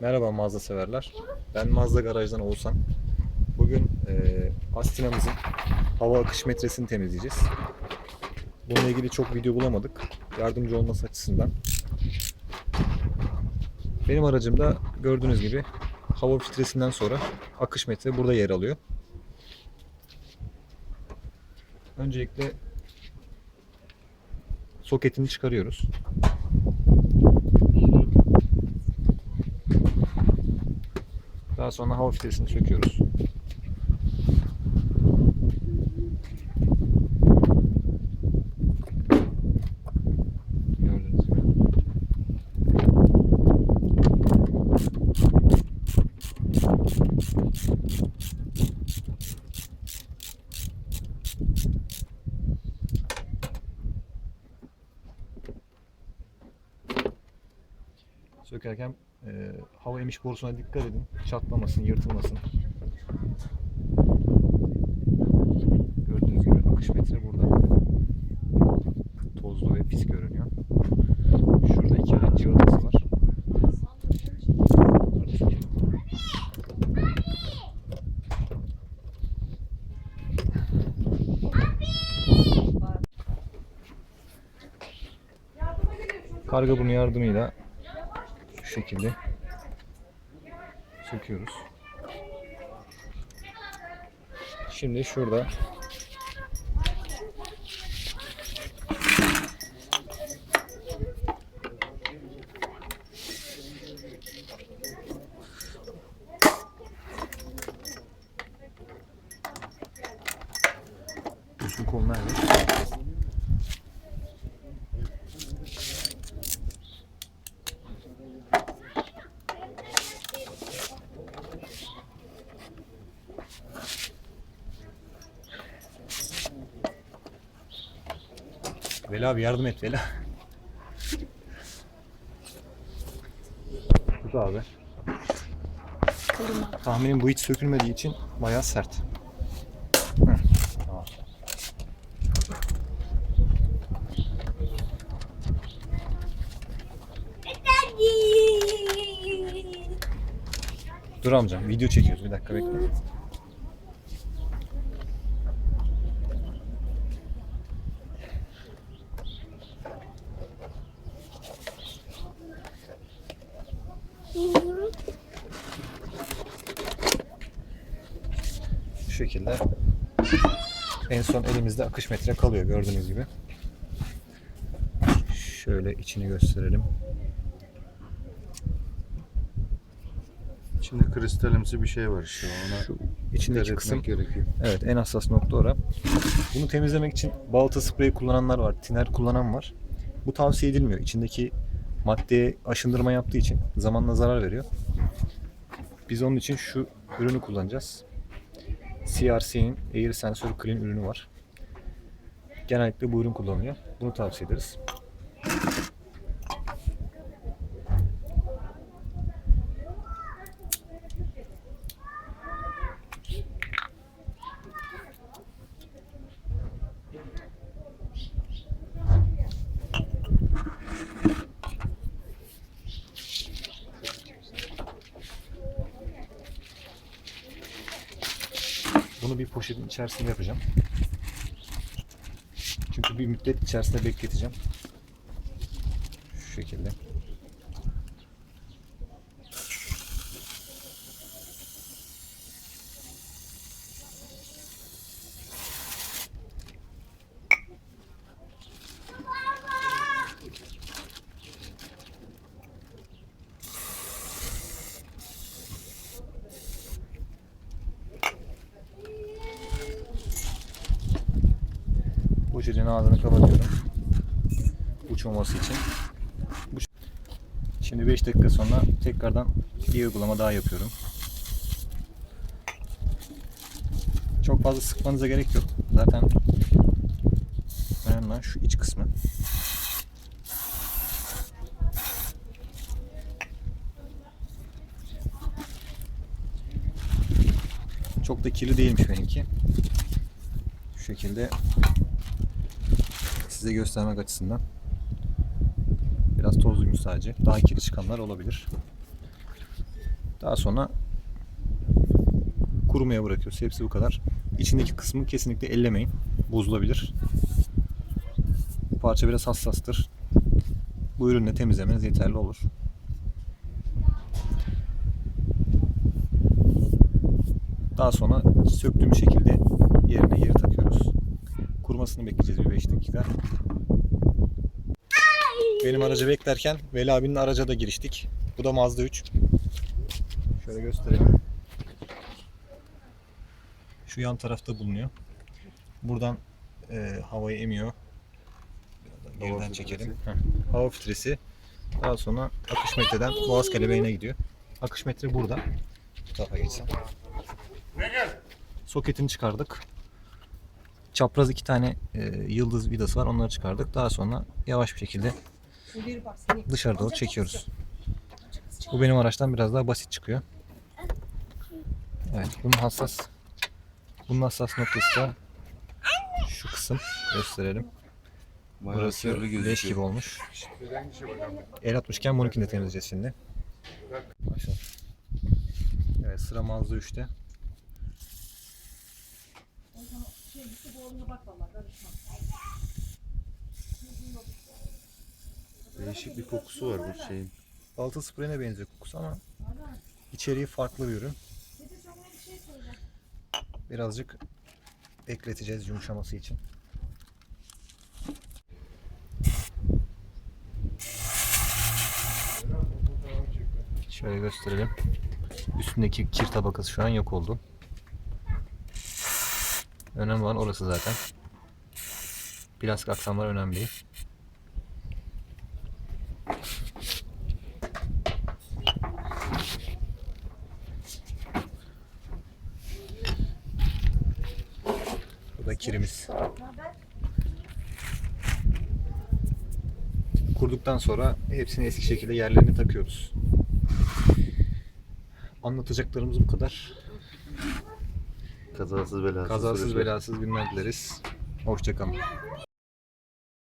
Merhaba mağaza severler. Ben Mazda Garaj'dan Oğuzhan. Bugün e, Astina'mızın hava akış metresini temizleyeceğiz. Bununla ilgili çok video bulamadık. Yardımcı olması açısından. Benim aracımda gördüğünüz gibi hava filtresinden sonra akış metre burada yer alıyor. Öncelikle soketini çıkarıyoruz. Daha sonra hava filtresini söküyoruz. Sökerken e, hava emiş borusuna dikkat edin. Çatlamasın, yırtılmasın. Gördüğünüz gibi akış metre burada. Tozlu ve pis görünüyor. Şurada iki adet civatası var. Karga burnu yardımıyla şu şekilde söküyoruz. Şimdi şurada Düzgün kol nerede? Veli abi yardım et Veli. Tut abi. Tahminim bu hiç sökülmediği için bayağı sert. Hı, tamam. Dur amcam video çekiyoruz bir dakika bekle. Şu şekilde en son elimizde akış metre kalıyor gördüğünüz gibi. Şöyle içini gösterelim. İçinde kristalimsi bir şey var işte ona Şu içindeki kısım gerekiyor. Evet en hassas nokta ora. Bunu temizlemek için balta spreyi kullananlar var, tiner kullanan var. Bu tavsiye edilmiyor. İçindeki maddeye aşındırma yaptığı için zamanla zarar veriyor. Biz onun için şu ürünü kullanacağız. CRC'nin Air Sensor Clean ürünü var. Genellikle bu ürün kullanılıyor. Bunu tavsiye ederiz. Poşetin içerisinde yapacağım. Çünkü bir müddet içerisinde bekleteceğim. Şu şekilde. Poşetin ağzını kapatıyorum. Uçmaması için. Şimdi 5 dakika sonra tekrardan bir uygulama daha yapıyorum. Çok fazla sıkmanıza gerek yok. Zaten önemli şu iç kısmı. Çok da kirli değilmiş benimki. Şu şekilde size göstermek açısından. Biraz tozluymuş sadece. Daha kirli çıkanlar olabilir. Daha sonra kurumaya bırakıyoruz. Hepsi bu kadar. İçindeki kısmı kesinlikle ellemeyin. Bozulabilir. Bu parça biraz hassastır. Bu ürünle temizlemeniz yeterli olur. Daha sonra söktüğüm şekilde yerine yeri takıyoruz. Kurumasını bekleyeceğiz bir 5 dakika. Benim aracı beklerken Veli abinin araca da giriştik. Bu da Mazda 3. Şöyle göstereyim. Şu yan tarafta bulunuyor. Buradan e, havayı emiyor. Biraz da Hava geriden çekelim. Heh. Hava filtresi. Daha sonra akış metreden boğaz kelebeğine gidiyor. Akış metre burada. Bu tarafa geçsin. Soketini çıkardık. Çapraz iki tane e, yıldız vidası var. Onları çıkardık. Daha sonra yavaş bir şekilde dışarı doğru çekiyoruz. Bu benim araçtan biraz daha basit çıkıyor. Evet, bunun hassas bunun hassas noktası da şu kısım gösterelim. Bayağı Burası leş gibi olmuş. El atmışken bununkini de temizleyeceğiz şimdi. Başlayalım. Evet sıra Mazda 3'te. Değişik bir kokusu var bu şeyin. Balta spreyine benziyor kokusu ama içeriği farklı bir ürün. Birazcık bekleteceğiz yumuşaması için. Şöyle gösterelim. Üstündeki kir tabakası şu an yok oldu. Önemli olan orası zaten. Plastik aksamlar önemli. Bu da kirimiz. Kurduktan sonra hepsini eski şekilde yerlerine takıyoruz. Anlatacaklarımız bu kadar. Kazasız belasız. Kazasız süreçler. belasız günler dileriz. Hoşçakalın.